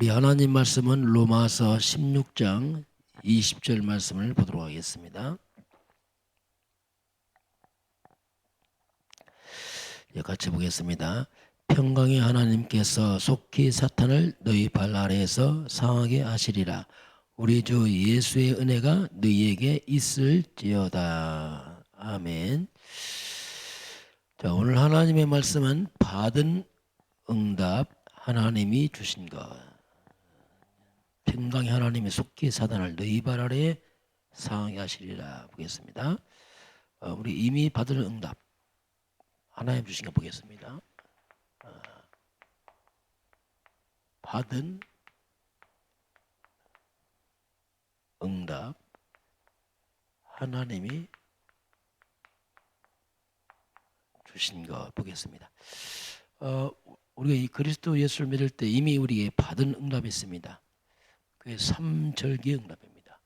우리 하나님 말씀은 로마서 16장 20절 말씀을 보도록 하겠습니다. 예, 같이 보겠습니다. 평강의 하나님께서 속히 사탄을 너희 발 아래에서 상하게 하시리라. 우리 주 예수의 은혜가 너희에게 있을지어다. 아멘. 자, 오늘 하나님의 말씀은 받은 응답 하나님이 주신 것. 평강의 하나님이 속히 사단을 너희 발 아래에 상하게 하시리라 보겠습니다. 어, 우리 이미 받은 응답 하나님 주신 거 보겠습니다. 어, 받은 응답 하나님이 주신 거 보겠습니다. 어, 우리가 이 그리스도 예수를 믿을 때 이미 우리에게 받은 응답이 있습니다. 그게 삼절기 응답입니다.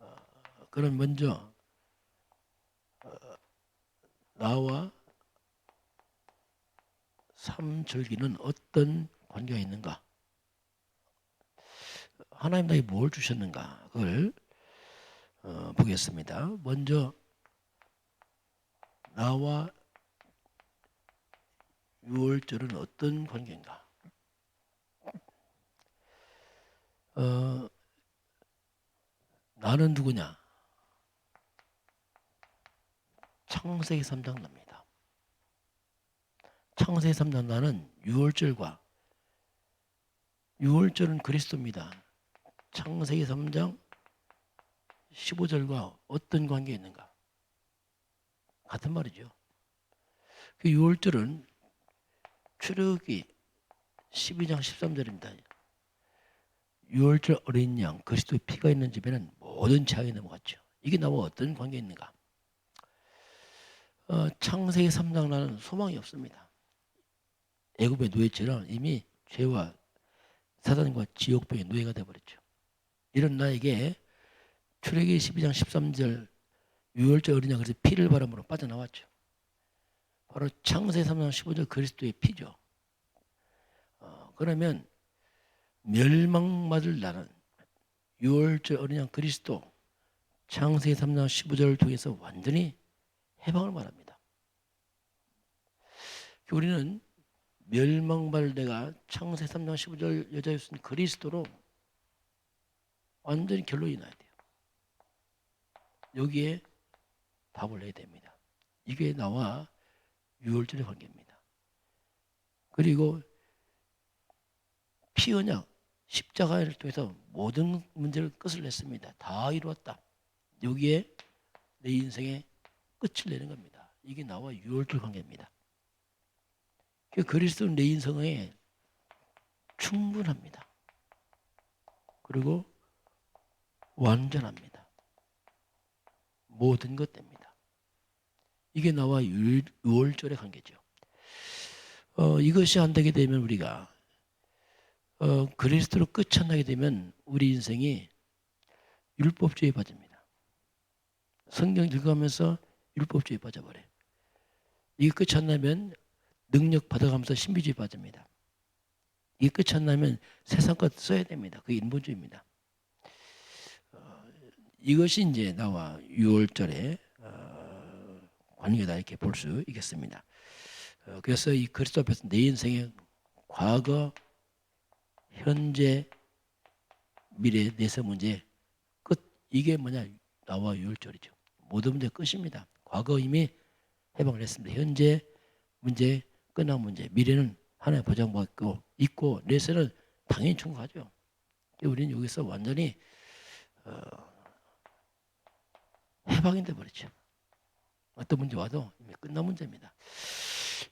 어, 그럼 먼저 어, 나와 삼절기는 어떤 관계가 있는가? 하나님 나에게 뭘 주셨는가? 그걸 어, 보겠습니다. 먼저 나와 유월절은 어떤 관계인가? 어, 나는 누구냐? 창세기 3장 납니다. 창세기 3장 나는 유월절과 유월절은 그리스도입니다. 창세기 3장 15절과 어떤 관계 있는가? 같은 말이죠. 그 유월절은 출애굽기 12장 13절입니다. 6월절 어린 양 그리스도의 피가 있는 집에는 모든 재앙이 넘어갔죠. 이게 나와 어떤 관계 있는가? 어, 창세기 3장 나는 소망이 없습니다. 애굽의 노예처럼 이미 죄와 사단과 지옥병의 노예가 되어버렸죠. 이런 나에게 출애기 12장 13절 6월절 어린 양 그래서 피를 바람으로 빠져나왔죠. 바로 창세기 3장 15절 그리스도의 피죠. 어, 그러면 멸망받을 나는 6월절 어린 양 그리스도 창세기 3장 15절을 통해서 완전히 해방을 말합니다. 우리는 멸망받을 내가 창세기 3장 15절 여자였으니 그리스도로 완전히 결론이 나야 돼요. 여기에 답을 내야 됩니다. 이게 나와 6월절의 관계입니다. 그리고 피 언약 십자가를 통해서 모든 문제를 끝을 냈습니다. 다 이루었다. 여기에 내 인생의 끝을 내는 겁니다. 이게 나와 6월절 관계입니다. 그리스도는 내 인생에 충분합니다. 그리고 완전합니다. 모든 것 됩니다. 이게 나와 6월절의 관계죠. 어, 이것이 안 되게 되면 우리가 어, 그리스도로 끝이 나게 되면 우리 인생이 율법주의에 빠집니다. 성경 읽어가면서 율법주의에 빠져버려. 이게 끝이 안 나면 능력 받아가면서 신비주의에 빠집니다. 이게 끝이 안 나면 세상 것 써야 됩니다. 그게 인본주의입니다. 어, 이것이 이제 나와 6월절에 어, 관계다 이렇게 볼 수 있겠습니다. 어, 그래서 이 그리스도 앞에서 내 인생의 과거, 현재, 미래, 내세 문제 끝 이게 뭐냐 나와 유월절이죠. 모든 문제 끝입니다. 과거 이미 해방을 했습니다. 현재 문제 끝난 문제, 미래는 하나의 보장받고 있고 내세는 당연히 충분하죠. 우리는 여기서 완전히 어, 해방이 돼 버리죠. 어떤 문제 와도 이미 끝난 문제입니다.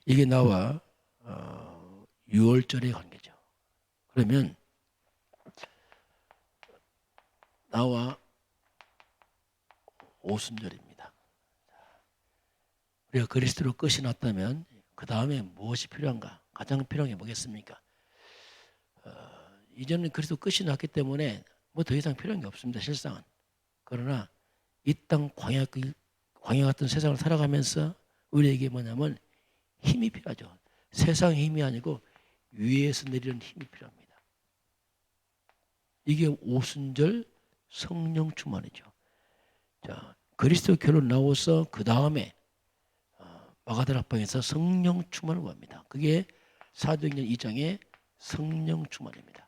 이게 나와 어, 6월절의 관계죠. 그러면 나와 오순절입니다. 우리가 그리스도로 끝이 났다면 그 다음에 무엇이 필요한가? 가장 필요한 게 뭐겠습니까? 어, 이제는 그리스도 끝이 났기 때문에 뭐 더 이상 필요한 게 없습니다. 실상은. 그러나 이 땅 광야, 광야 같은 세상을 살아가면서 우리에게 뭐냐면 힘이 필요하죠. 세상 힘이 아니고 위에서 내리는 힘이 필요합니다. 이게 오순절 성령 충만이죠. 자, 그리스도 결혼 나와서 그 다음에 어, 마가다락방에서 성령 충만을 구합니다. 그게 사도행전 2장의 성령 충만입니다.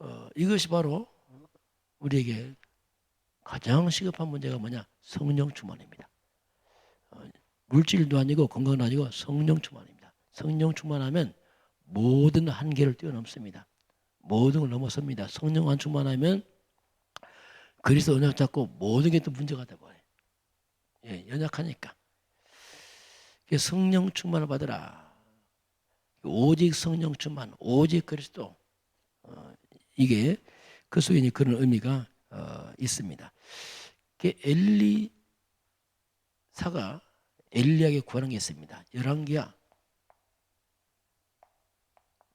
어, 이것이 바로 우리에게 가장 시급한 문제가 뭐냐? 성령 충만입니다. 어, 물질도 아니고 건강도 아니고 성령 충만입니다. 성령 충만하면 모든 한계를 뛰어넘습니다. 모든 걸 넘어섭니다. 성령 안 충만하면 그리스도 언약 잡고 모든 게 또 문제가 돼버려요. 예, 연약하니까. 성령 충만을 받으라. 오직 성령 충만, 오직 그리스도. 어, 이게 그 속에 그런 의미가 어, 있습니다. 그 엘리사가 엘리야에게 구하는 게 있습니다. 열왕기야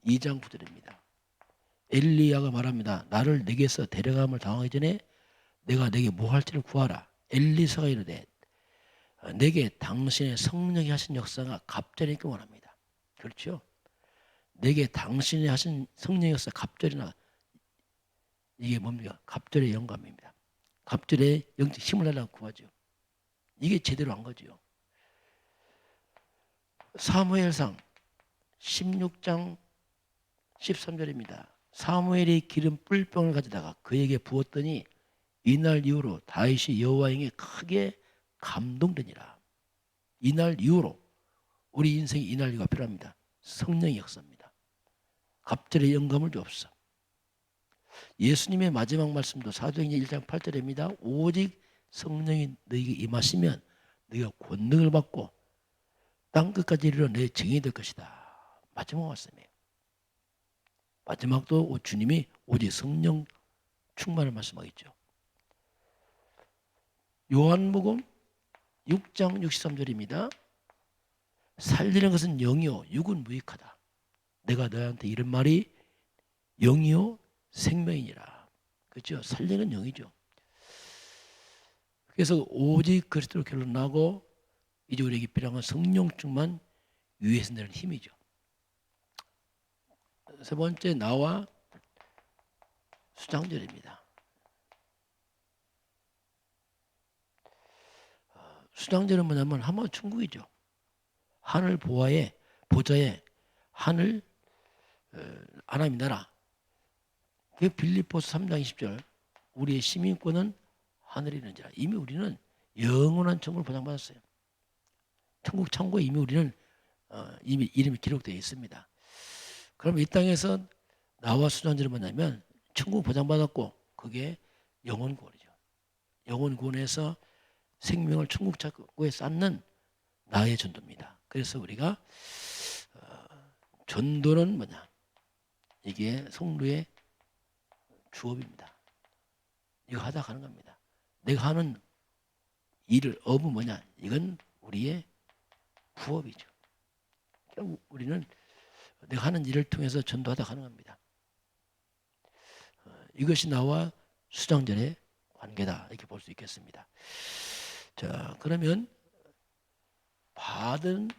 2장 9절입니다. 엘리야가 말합니다. 나를 내게서 데려감을 당하기 전에 내가 내게 뭐 할지를 구하라. 엘리사가 이르되 어, 내게 당신의 성령이 하신 역사가 갑절이 있기 원합니다. 그렇죠? 내게 당신이 하신 성령의 역사 갑절이나 이게 뭡니까? 갑절의 영감입니다. 갑절의 영적 힘을 달라고 구하죠. 이게 제대로 한 거죠. 사무엘상 16장 13절입니다. 사무엘이 기름 뿔병을 가져다가 그에게 부었더니 이날 이후로 다윗이 여호와에게 크게 감동되니라. 이날 이후로 우리 인생이 이날 이후가 필요합니다. 성령의 역사입니다. 갑절의 영감을 주옵소서. 예수님의 마지막 말씀도 사도행전 1장 8절입니다. 오직 성령이 너에게 임하시면 너희가 권능을 받고 땅 끝까지 이르러 내 증인이 될 것이다. 마지막 말씀이에요. 마지막도 주님이 오직 성령 충만을 말씀하겠죠. 요한복음 6장 63절입니다. 살리는 것은 영이요 육은 무익하다. 내가 너한테 이런 말이 영이요 생명이니라. 그렇죠? 살리는 영이죠. 그래서 오직 그리스도로 결론나고 이제 우리에게 필요한 건 성령 충만 위에서 내는 힘이죠. 세 번째 나와 수장절입니다. 수장절은 뭐냐면 한번 천국이죠. 하늘 보아에 보좌에 하늘 어, 하나님 나라. 그 빌립보스 3장 20절 우리의 시민권은 하늘에 있는지라 이미 우리는 영원한 천국을 보장받았어요. 천국 창고에 이미 우리는 어, 이미 이름이 기록되어 있습니다. 그럼 이 땅에서 나와 수장절은 뭐냐면 천국 보장받았고 그게 영원 구원이죠. 영원 구원에서 생명을 천국 창고에 쌓는 나의 전도입니다. 그래서 우리가 어, 전도는 뭐냐? 이게 성도의 주업입니다. 이거 하다 가는 겁니다. 내가 하는 일을 업은 뭐냐? 이건 우리의 부업이죠. 그러니까 우리는 내가 하는 일을 통해서 전도하다 가는 겁니다. 어, 이것이 나와 수장전의 관계다 이렇게 볼 수 있겠습니다. 자 그러면 받은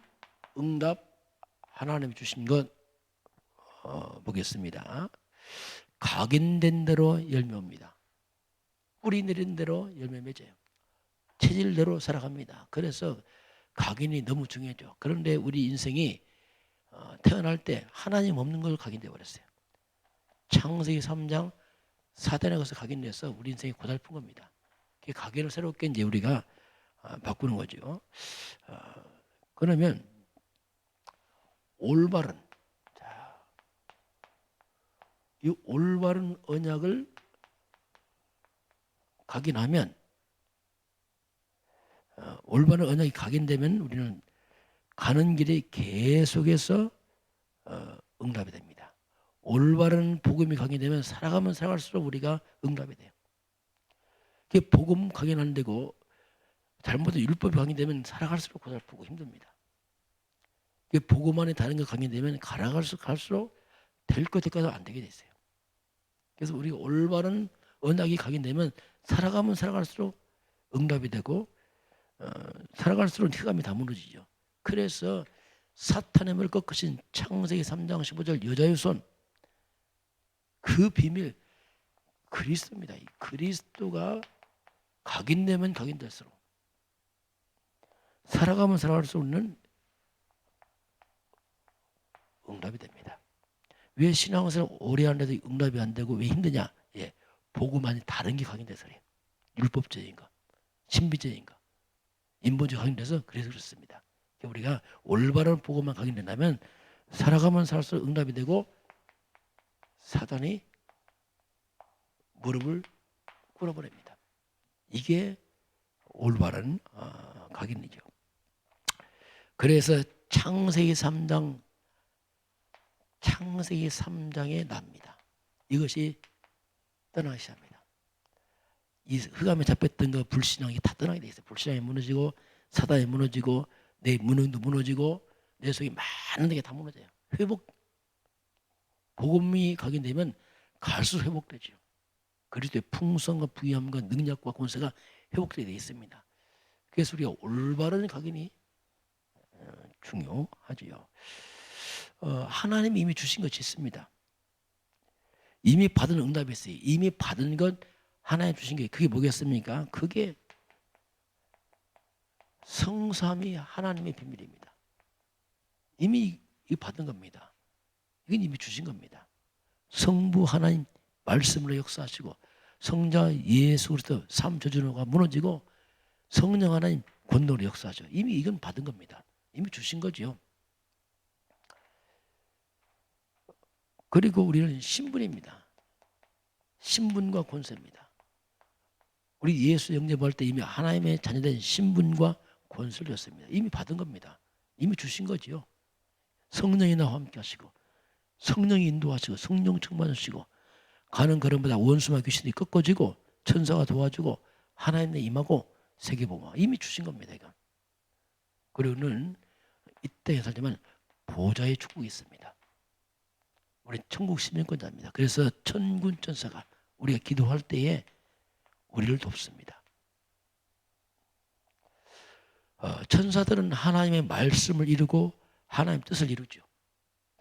응답 하나님이 주신 것 어, 보겠습니다. 각인된 대로 열매 옵니다. 뿌리 내린 대로 열매 맺어요. 체질대로 살아갑니다. 그래서 각인이 너무 중요하죠. 그런데 우리 인생이 어, 태어날 때 하나님 없는 걸 각인돼 버렸어요. 창세기 3장 사단에 가서 각인돼서 우리 인생이 고달픈 겁니다. 그 각인을 새롭게 이제 우리가 어, 바꾸는 거죠. 어, 그러면 올바른 자, 이 올바른 언약을 각인하면 어, 올바른 언약이 각인되면 우리는 가는 길에 계속해서 어, 응답이 됩니다. 올바른 복음이 각인되면 살아가면 살아갈수록 우리가 응답이 돼요. 그 복음 각인 안 되고 잘못된 율법이 각인되면 살아갈수록 고달프고 힘듭니다. 그 복음 안에 다른 게 각인되면 갈아갈수록 갈수록 될것 될까도 안 되게 됐어요. 그래서 우리가 올바른 언약이 각인되면 살아가면 살아갈수록 응답이 되고 어, 살아갈수록 휘감이 다 무너지죠. 그래서 사탄의 물 꺾으신 창세기 3장 15절 여자의 손 그 비밀 그리스도입니다. 이 그리스도가 각인되면 각인될수록 살아가면 살아갈 수 없는 응답이 됩니다. 왜 신앙생활 오래 하는데도 응답이 안 되고 왜 힘드냐? 예, 보고만이 다른 게 각인돼서 그래요. 율법적인가, 신비적인가, 인본적 각인돼서 그래서 그렇습니다. 우리가 올바른 보고만 각인된다면 살아가면 살수록 응답이 되고 사단이 무릎을 꿇어버립니다. 이게 올바른 어, 각인이죠. 그래서 창세기 3장 창세기 3장에 납니다. 이것이 떠나기 시작합니다. 이 흑암에 잡혔던 그 불신앙이 다 떠나게 돼 있어요. 불신앙이 무너지고 사단이 무너지고 내 무능도 무너지고 내 속에 많은 게 다 무너져요. 회복 복음이 각인되면 갈수록 회복되죠. 그리스도의 풍성과 부유함과 능력과 권세가 회복되게 되어 있습니다. 그래서 우리가 올바른 각인이 어, 중요하지요. 어, 하나님이 이미 주신 것이 있습니다. 이미 받은 응답이 있어요. 이미 받은 것 하나님 주신 게 그게 뭐겠습니까? 그게 성삼이 하나님의 비밀입니다. 이미 이 받은 겁니다. 이건 이미 주신 겁니다. 성부 하나님 말씀으로 역사하시고 성자 예수 그리스도 삶 저주가 무너지고 성령 하나님 권능으로 역사하죠. 이미 이건 받은 겁니다. 이미 주신 거죠. 그리고 우리는 신분입니다. 신분과 권세입니다. 우리 예수 영접할 때 이미 하나님의 자녀된 신분과 권세를 줬습니다. 이미 받은 겁니다. 이미 주신 거지요. 성령이 나와 함께 하시고 성령이 인도하시고 성령 충만하시고 가는 걸음마다 원수와 귀신이 꺾어지고 천사가 도와주고 하나님의 임하고 세계보마 이미 주신 겁니다. 이건. 그리고는 이 땅에 살지만 보좌의 축복이 있습니다. 우리 천국 시민권자입니다. 그래서 천군 천사가 우리가 기도할 때에 우리를 돕습니다. 어, 천사들은 하나님의 말씀을 이루고 하나님 뜻을 이루죠.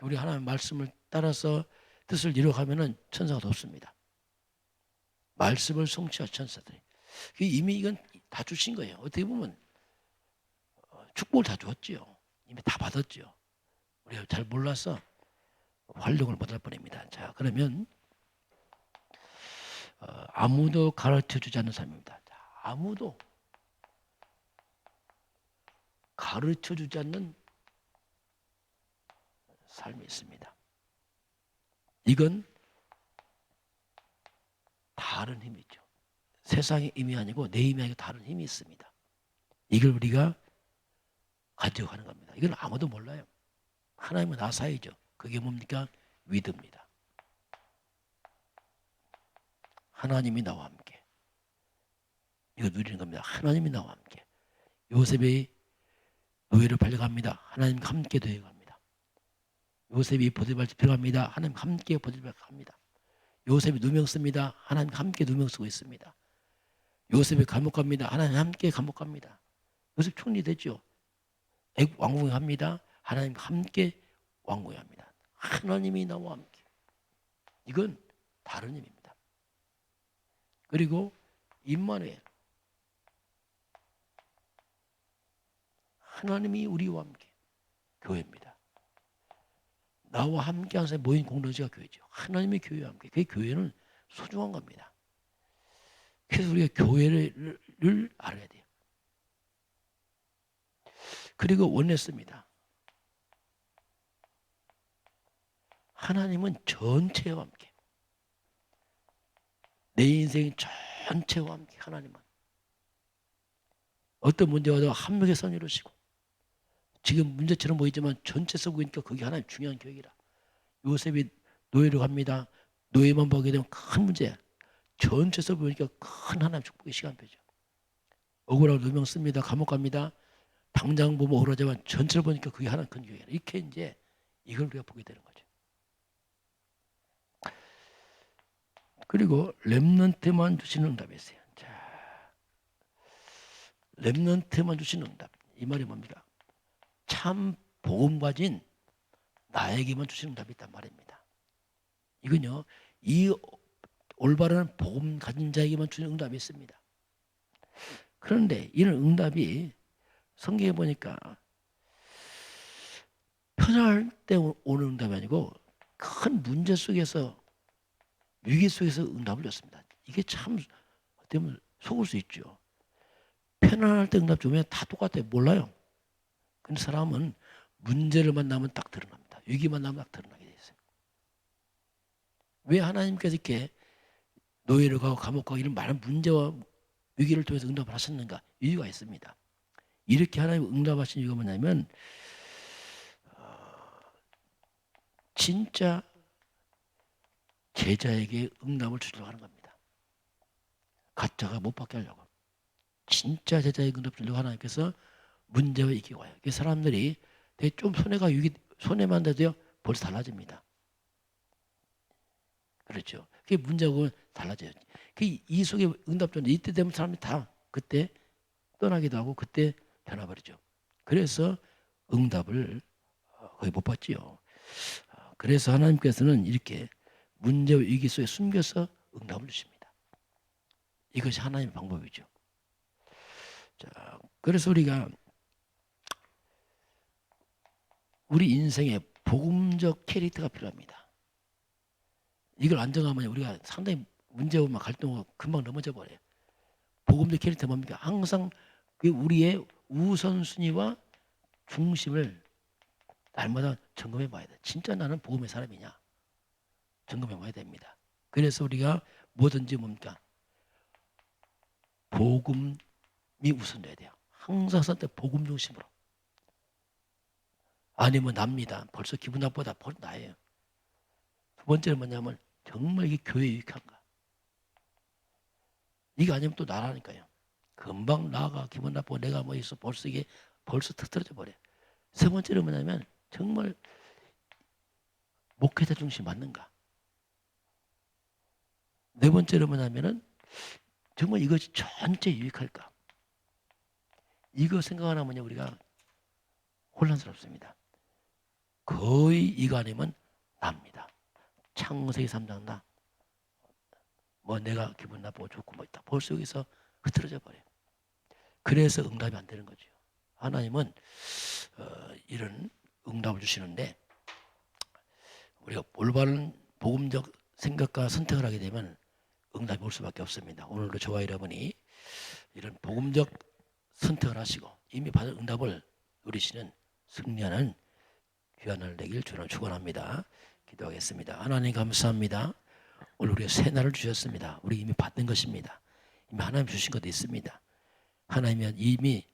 우리 하나님의 말씀을 따라서 뜻을 이루어가면은 천사가 돕습니다. 말씀을 성취할 천사들이. 이미 이건 다 주신 거예요. 어떻게 보면 어, 축복을 다 줬지요. 이미 다 받았죠. 우리가 잘 몰라서 활력을 못할 뻔입니다. 자, 그러면 어, 아무도 가르쳐 주지 않는 삶입니다. 자, 아무도 가르쳐 주지 않는 삶이 있습니다. 이건 다른 힘이죠. 세상의 힘이 아니고 내 힘이 아니고 다른 힘이 있습니다. 이걸 우리가 가져가는 겁니다. 이건 아무도 몰라요. 하나님은 아사이죠. 그게 뭡니까? 위드입니다. 하나님이 나와 함께. 이거 누리는 겁니다. 하나님이 나와 함께. 요셉이 노예를 발려갑니다. 하나님 함께 도해갑니다. 요셉이 보디발 집혀갑니다. 하나님 함께 보디발 갑니다. 요셉이 누명 씁니다. 하나님 함께 누명 쓰고 있습니다. 요셉이 감옥 갑니다. 하나님 함께 감옥 갑니다. 요셉 총리 되죠. 애국 왕궁합니다. 하나님 함께 왕궁합니다. 하나님이 나와 함께. 이건 다른 의미입니다. 그리고 임마누엘 하나님이 우리와 함께 교회입니다. 나와 함께 항상 모인 공동체가 교회죠. 하나님의 교회와 함께. 그 교회는 소중한 겁니다. 그래서 우리가 교회를 알아야 돼요. 그리고 원했습니다. 하나님은 전체와 함께 내 인생 전체와 함께 하나님은 어떤 문제가 와도 한 명의 선 이루시고 지금 문제처럼 보이지만 전체적으로 보니까 그게 하나님 중요한 계획이라 요셉이 노예로 갑니다. 노예만 보게 되면 큰 문제 전체적으로 보니까 큰 하나님 축복의 시간표죠. 억울하고 누명 씁니다. 감옥 갑니다. 당장 보면 억울하지만 전체를 보니까 그게 하나님 큰 계획이라 이렇게 이제 이걸 우리가 보게 되는 거죠. 그리고 렘넌트만 주시는 응답이 있어요. 자, 렘넌트만 주시는 응답. 이 말이 뭡니까? 참 복음 가진 나에게만 주시는 응답이 있단 말입니다. 이건요, 이 올바른 복음 가진 자에게만 주는 응답이 있습니다. 그런데 이런 응답이 성경에 보니까 편할 때 오는 응답이 아니고 큰 문제 속에서 위기 속에서 응답을 줬습니다. 이게 참 어떻게 보면 속을 수 있죠. 편안할 때 응답 주면 다 똑같아요. 몰라요. 근데 사람은 문제를 만나면 딱 드러납니다. 위기 만나면 딱 드러나게 돼 있어요. 왜 하나님께서 이렇게 노예를 가고 감옥 가고 이런 많은 문제와 위기를 통해서 응답을 하셨는가? 이유가 있습니다. 이렇게 하나님 응답하신 이유가 뭐냐면 어, 진짜 제자에게 응답을 주려고 하는 겁니다. 가짜가 못 받게 하려고. 진짜 제자에게 응답 주려고 하나님께서 문제와 이기고 와요. 그 사람들이 되게 좀 손해가 위기 손해만 돼도요 벌써 달라집니다. 그렇죠. 그게 문제하고 달라져요. 그이 속에 응답 줬는데 이때 되면 사람이 다 그때 떠나기도 하고 그때 변화버리죠. 그래서 응답을 거의 못 받지요. 어, 그래서 하나님께서는 이렇게 문제와 위기 속에 숨겨서 응답을 주십니다. 이것이 하나님의 방법이죠. 자, 그래서 우리가 우리 인생에 복음적 캐릭터가 필요합니다. 이걸 안 정하면 우리가 상당히 문제 오면 갈등하고 금방 넘어져 버려요. 복음적 캐릭터 뭡니까? 항상 그 우리의 우선순위와 중심을 날마다 점검해 봐야 돼. 진짜 나는 복음의 사람이냐? 점검해 봐야 됩니다. 그래서 우리가 뭐든지 뭡니까? 복음이 우선돼야 돼요. 항상 선택 복음 중심으로. 아니면 납니다. 벌써 기분 나쁘다. 벌 나예요. 두 번째는 뭐냐면 정말 이게 교회 유익한가? 이게 아니면 또 나라니까요. 금방 나가 기분 나쁘고 내가 뭐 있어 벌써 이게 벌써 터뜨려져 버려. 세 번째는 뭐냐면 정말 목회자 중심 맞는가? 네 번째는 뭐냐면은 정말 이것이 전체 유익할까? 이거 생각하나 뭐냐 우리가 혼란스럽습니다. 거의 아니면 납니다. 창세기 3장 나. 뭐 내가 기분 나쁘고 좋고 뭐 있다. 벌써 여기서 흐트러져 버려요. 그래서 응답이 안 되는 거죠. 하나님은 어, 이런 응답을 주시는데 우리가 올바른 복음적 생각과 선택을 하게 되면 응답이 올 수밖에 없습니다. 오늘도 저와 여러분이 이런 복음적 선택을 하시고 이미 받은 응답을 누리시는 승리하는 귀한 날 되길 주는 축원합니다. 기도하겠습니다. 하나님 감사합니다. 오늘 우리가 새 날을 주셨습니다. 우리 이미 받은 것입니다. 이미 하나님 주신 것도 있습니다. 하나님이 이미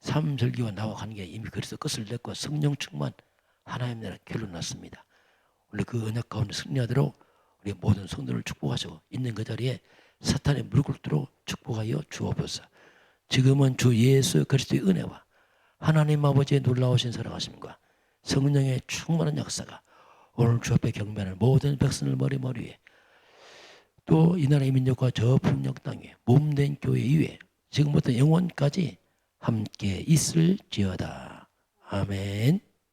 삼절기와 나와 관계 이미 그래서 끝을 냈고 성령 충만 하나님 나라 결론 났습니다. 우리 그 언약 가운데 승리하도록 우리 모든 성도를 축복하시고 있는 그 자리에 사탄의 무릎 꿇도록 축복하여 주옵소서. 지금은 주 예수 그리스도의 은혜와 하나님 아버지의 놀라우신 사랑하심과 성령의 충만한 역사가 오늘 주 앞에 경배하는 모든 백성을 머리머리 위에 또 이 나라의 민족과 저 풍력 땅에 몸된 교회 이외에 지금부터 영원까지 함께 있을지어다. 아멘.